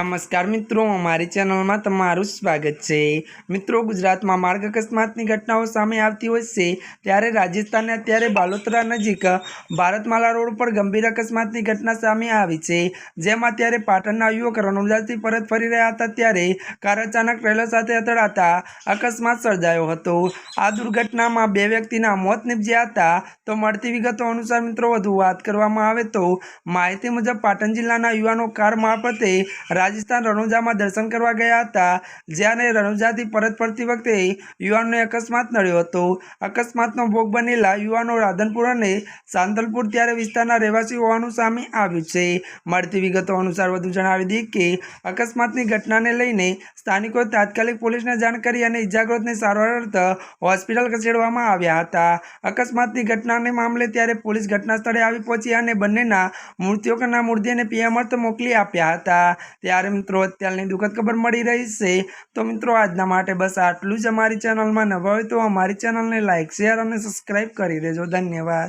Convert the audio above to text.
નમસ્કાર મિત્રો, અમારી ચેનલમાં તમારું સ્વાગત છે. મિત્રો, ગુજરાતમાં માર્ગ અકસ્માતની ઘટનાઓ સામે આવતી હોય છે, ત્યારે રાજસ્થાનને અત્યારે બાલોતરા નજીક ભારતમાલા રોડ પર ગંભીર અકસ્માતની ઘટના સામે આવી છે. જેમાં ત્યારે પાટણના યુવક રણુજાથી પરત ફરી રહ્યા હતા, ત્યારે કાર અચાનક ટ્રેલર સાથે અથડાતા અકસ્માત સર્જાયો હતો. આ દુર્ઘટનામાં બે વ્યક્તિના મોત નીપજ્યા હતા. તો મળતી વિગતો અનુસાર મિત્રો, વધુ વાત કરવામાં આવે તો માહિતી મુજબ પાટણ જિલ્લાના યુવાનો કાર મારફતે રાજસ્થાન રણુજામાં દર્શન કરવા ગયા હતા. જ્યારે રણુજાથી પરત ફરતી વખતે યુવાનને અકસ્માત નડ્યો હતો. અકસ્માતનો ભોગ બનેલા યુવાનો રાધનપુર અને સાંતલપુર ત્યારે વિસ્તારના રહેવાસી હોવાનું સામે આવ્યું છે. મળતી વિગતો અનુસાર વધુ જણાવી દઈએ કે અકસ્માતની ઘટનાને લઈને સ્થાનિકોએ તાત્કાલિક પોલીસને જાણ કરી અને ઇજાગ્રસ્તને સારવાર અર્થ હોસ્પિટલ ખસેડવામાં આવ્યા હતા. અકસ્માતની ઘટનાને મામલે ત્યારે પોલીસ ઘટના સ્થળે આવી પહોંચી અને બંનેના મૃત્યુકના મૃતદેહને પીએમ અર્થ મોકલી આપ્યા હતા. ત્યારે મિત્રો, અત્યારની દુઃખદ ખબર મળી રહી છે. તો મિત્રો, આજના માટે બસ આટલું જ અમારી ચેનલમાં નવા હોય તો અમારી ચેનલને લાઇક શેર અને સબસ્ક્રાઈબ કરી દેજો. ધન્યવાદ.